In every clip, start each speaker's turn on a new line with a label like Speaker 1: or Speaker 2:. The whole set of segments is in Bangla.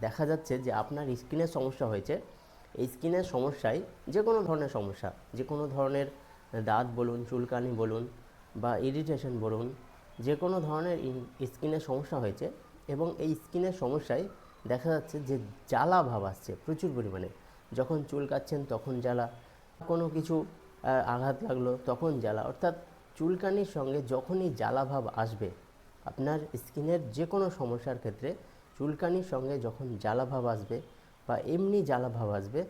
Speaker 1: দেখা যাচ্ছে যে আপনার স্কিনের সমস্যা হয়েছে। এই স্কিনের সমস্যায় যে কোনো ধরনের সমস্যা যে কোনো ধরনের দাঁত বলুন, চুলকানি বলুন বা ইরিটেশন বলুন যে কোনো ধরনের স্কিনের সমস্যা হয়েছে এবং এই স্কিনের সমস্যায় দেখা যাচ্ছে যে জ্বালা ভাব আসছে প্রচুর পরিমাণে। যখন চুল চুলকাচ্ছেন তখন জ্বালা, কোনো কিছু আঘাত লাগল তখন জ্বালা। অর্থাৎ চুলকানির সঙ্গে যখনই জ্বালা ভাব আসবে, আপনার স্কিনের যে কোনো সমস্যার ক্ষেত্রে চুলকানির সঙ্গে যখন জ্বালা ভাব আসবে বা এমনি জ্বালা ভাব আসবে,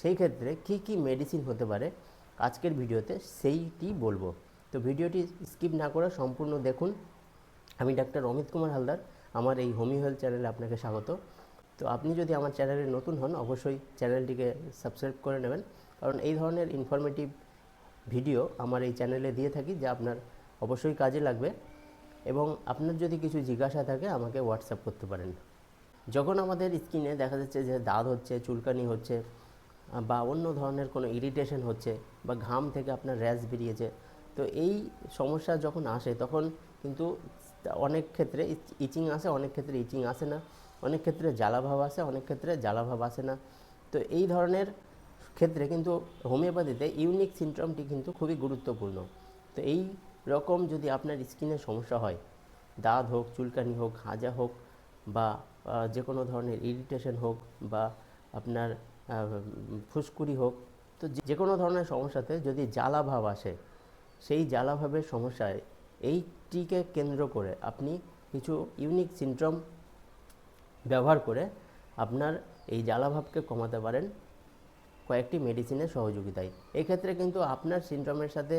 Speaker 1: সেই ক্ষেত্রে কি কি মেডিসিন হতে পারে আজকের ভিডিওতে সেইটি বলব। তো ভিডিওটি স্কিপ না করে সম্পূর্ণ দেখুন। আমি ডাক্তার অমিত কুমার হালদার, আমার এই হোমি হেলথ চ্যানেলে আপনাকে স্বাগত। তো আপনি যদি আমার চ্যানেলে নতুন হন, অবশ্যই চ্যানেলটিকে সাবস্ক্রাইব করে নেবেন। কারণ এই ধরনের ইনফরমেটিভ ভিডিও আমার এই চ্যানেলে দিয়ে থাকি, যা আপনার অবশ্যই কাজে লাগবে। এবং আপনার যদি কিছু জিজ্ঞাসা থাকে, আমাকে হোয়াটসঅ্যাপ করতে পারেন। যখন আমাদের স্কিনে দেখা যাচ্ছে যে দাঁত হচ্ছে, চুলকানি হচ্ছে বা অন্য ধরনের কোনো ইরিটেশন হচ্ছে বা ঘাম থেকে আপনার র্যাশ বেরিয়েছে, তো এই সমস্যা যখন আসে তখন কিন্তু অনেক ক্ষেত্রে ইচিং আসে, অনেক ক্ষেত্রে ইচিং আসে না, অনেক ক্ষেত্রে জ্বালাভাব আসে, অনেক ক্ষেত্রে জ্বালাভাব আসে না। তো এই ধরনের ক্ষেত্রে কিন্তু হোমিওপ্যাথিতে ইউনিক সিনড্রোমটি কিন্তু খুবই গুরুত্বপূর্ণ। তো এই রকম যদি আপনার স্কিনের সমস্যা হয়, দাঁত হোক, চুলকানি হোক, হাজা হোক বা যে কোনো ধরনের ইরিটেশন হোক বা আপনার ফুসকুড়ি হোক, তো যে কোনো ধরনের সমস্যাতে যদি জ্বালাভাব আসে, সেই জ্বালাভাবের সমস্যায় এইটিকে কেন্দ্র করে আপনি কিছু ইউনিক সিনড্রোম ব্যবহার করে আপনার এই জ্বালাভাবকে কমাতে পারেন কয়েকটি মেডিসিনের সহযোগিতায়। এক্ষেত্রে কিন্তু আপনার সিনড্রোমের সাথে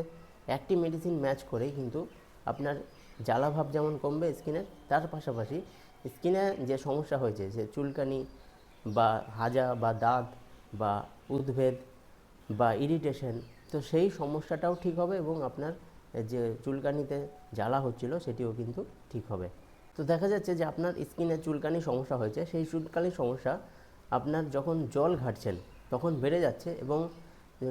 Speaker 1: একটি মেডিসিন ম্যাচ করেই কিন্তু আপনার জ্বালাভাব যেমন কমবে স্কিনের তার পাশাপাশি স্কিনে যে সমস্যা হয়েছে, যে চুলকানি বা হাজা বা দাঁত বা উদ্ভেদ বা ইরিটেশন তো সেই সমস্যাটাও ঠিক হবে এবং আপনার যে চুলকানিতে জ্বালা হচ্ছিল সেটিও কিন্তু ঠিক হবে। তো দেখা যাচ্ছে যে আপনার স্কিনে চুলকানি সমস্যা হয়েছে, সেই চুলকানির সমস্যা আপনার যখন জল ঘাটছেন তখন বেড়ে যাচ্ছে এবং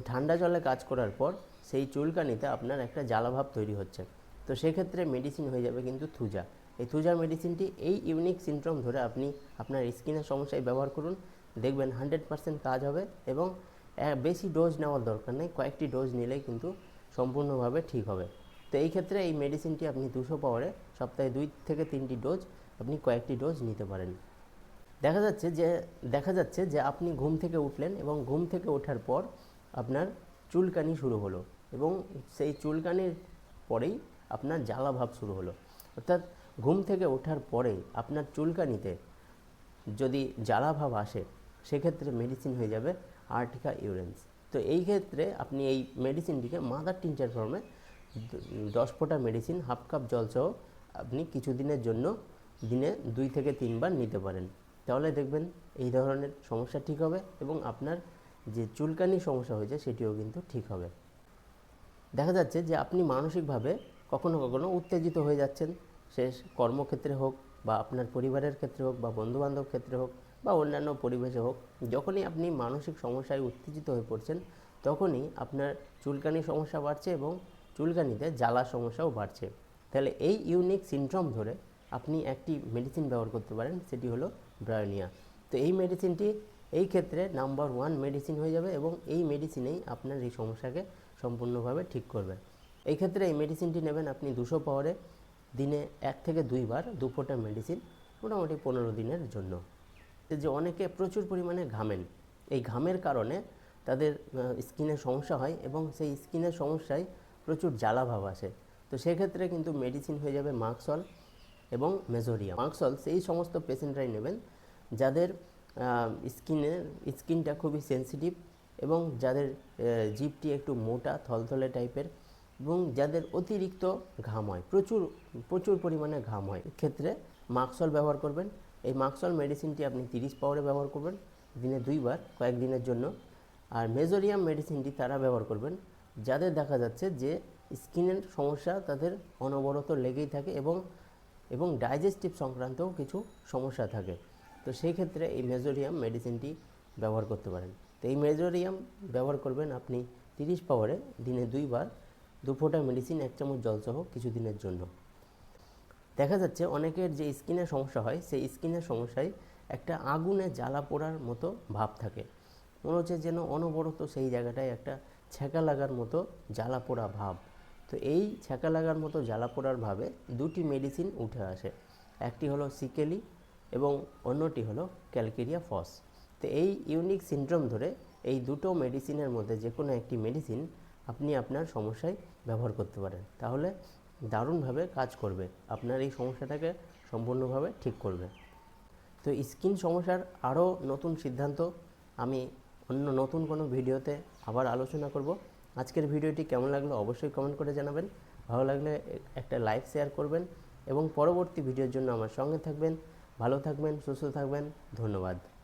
Speaker 1: ঠান্ডা জলে কাজ করার পর সেই চুলকানিতে আপনার একটা জ্বালাভাব তৈরি হচ্ছে। তো সেক্ষেত্রে মেডিসিন হয়ে যাবে কিন্তু থুজা। এই থুজা মেডিসিনটি এই ইউনিক সিনড্রোম ধরে আপনি আপনার স্কিনের সমস্যায় ব্যবহার করুন, দেখবেন হান্ড্রেড পার্সেন্ট কাজ হবে এবং বেশি ডোজ নেওয়ার দরকার নেই, কয়েকটি ডোজ নিলেই কিন্তু সম্পূর্ণভাবে ঠিক হবে। তো এই ক্ষেত্রে এই মেডিসিনটি আপনি দুশো পাওয়ারে সপ্তাহে দুই থেকে তিনটি ডোজ আপনি কয়েকটি ডোজ নিতে পারেন। দেখা যাচ্ছে যে, দেখা যাচ্ছে যে আপনি ঘুম থেকে উঠলেন এবং ঘুম থেকে ওঠার পর আপনার চুলকানি শুরু হলো এবং সেই চুলকানির পরেই আপনার জ্বালা ভাব শুরু হলো। অর্থাৎ ঘুম থেকে ওঠার পরেই আপনার চুলকানিতে যদি জ্বালা ভাব আসে, সেক্ষেত্রে মেডিসিন হয়ে যাবে আর্টিকা ইউরেন্স তো এই ক্ষেত্রে আপনি এই মেডিসিনটিকে মাদার টিনচার ফর্মে দশ ফোঁটা মেডিসিন হাফ কাপ জল সহ আপনি কিছুদিনের জন্য দিনে দুই থেকে তিনবার নিতে পারেন। তাহলে দেখবেন এই ধরনের সমস্যা ঠিক হবে এবং আপনার যে চুলকানি সমস্যা হয়েছে, সেটিও কিন্তু ঠিক হবে। দেখা যাচ্ছে যে আপনি মানসিকভাবে কখনো কখনো উত্তেজিত হয়ে যাচ্ছেন। সে কর্মক্ষেত্রে হোক বা আপনার পরিবারের ক্ষেত্রে হোক বা বন্ধুবান্ধব ক্ষেত্রে হোক বা অন্যান্য পরিবেশে হোক, যখনই আপনি মানসিক সমস্যায় উত্তেজিত হয়ে পড়ছেন, তখনই আপনার চুলকানি সমস্যা বাড়ছে এবং চুলকানিতে জ্বালা সমস্যাও বাড়ছে। তাহলে এই ইউনিক সিনড্রোম ধরে আপনি একটি মেডিসিন ব্যবহার করতে পারেন, সেটি হলো ব্রায়োনিয়া। তো এই মেডিসিনটি এই ক্ষেত্রে নাম্বার ওয়ান মেডিসিন হয়ে যাবে এবং এই মেডিসিনেই আপনার এই সমস্যাকে সম্পূর্ণভাবে ঠিক করবে। এই ক্ষেত্রে এই মেডিসিনটি নেবেন আপনি দুশো পাওয়ারে দিনে এক থেকে দুইবার দু মেডিসিন মোটামুটি পনেরো দিনের জন্য। যে অনেকে প্রচুর পরিমাণে ঘামেন, এই ঘামের কারণে তাদের স্কিনের সমস্যা হয় এবং সেই স্কিনের সমস্যায় প্রচুর জ্বালাভাব আসে। তো সেক্ষেত্রে কিন্তু মেডিসিন হয়ে যাবে মার্কসল এবং মেজোরিয়া মার্কসল সেই সমস্ত পেশেন্টরাই নেবেন যাদের স্কিনের স্কিনটা খুবই সেনসিটিভ এবং যাদের জিপটি একটু মোটা, থলথলে টাইপের এবং যাদের অতিরিক্ত ঘাম হয়, প্রচুর প্রচুর পরিমাণে ঘাম হয় ক্ষেত্রে মার্কসল ব্যবহার করবেন। এই মার্কসল মেডিসিনটি আপনি তিরিশ পাওয়ারে ব্যবহার করবেন, দিনে দুইবার কয়েকদিনের জন্য। আর মেজোরিয়াম মেডিসিনটি তারা ব্যবহার করবেন, যাদের দেখা যাচ্ছে যে স্কিনের সমস্যা তাদের অনবরত লেগেই থাকে এবং এবং ডাইজেস্টিভ সংক্রান্তও কিছু সমস্যা থাকে। তো সেই ক্ষেত্রে এই মেজোরিয়াম মেডিসিনটি ব্যবহার করতে পারেন। তো এই মেজোরিয়াম ব্যবহার করবেন আপনি তিরিশ পাওয়ারে দিনে দুইবার দু ফোঁটা মেডিসিন এক চামচ জলসহ কিছুদিনের জন্য। দেখা যাচ্ছে অনেকের যে স্কিনের সমস্যা হয়, সেই স্কিনের সমস্যায় একটা আগুনে জ্বালা পোড়ার মতো ভাব থাকে। মনে হচ্ছে যেন অনবরত সেই জায়গাটায় একটা ছ্যাঁকা লাগার মতো জ্বালা পোড়া ভাব। তো এই ছ্যাঁকা লাগার মতো জ্বালা পোড়ার ভাবে দুটি মেডিসিন উঠে আসে। একটি হলো সিকেলি এবং অন্যটি হলো ক্যালকেরিয়া ফস। তো এই ইউনিক সিনড্রোম ধরে এই দুটো মেডিসিনের মধ্যে যে কোনো একটি মেডিসিন আপনি আপনার সমস্যায় ব্যবহার করতে পারেন। তাহলে দারুণভাবে কাজ করবে। আপনার এই সমস্যাটাকে সম্পূর্ণভাবে ঠিক করবে। তো স্কিন সমস্যার আরও নতুন সিদ্ধান্ত আমি অন্য নতুন কোনো ভিডিওতে আবার আলোচনা করব। আজকের ভিডিওটি কেমন লাগল অবশ্যই কমেন্ট করে জানাবেন। ভালো লাগলে একটা লাইক, শেয়ার করবেন এবং পরবর্তী ভিডিওর জন্য আমার সঙ্গে থাকবেন। ভালো থাকবেন, সুস্থ থাকবেন। ধন্যবাদ।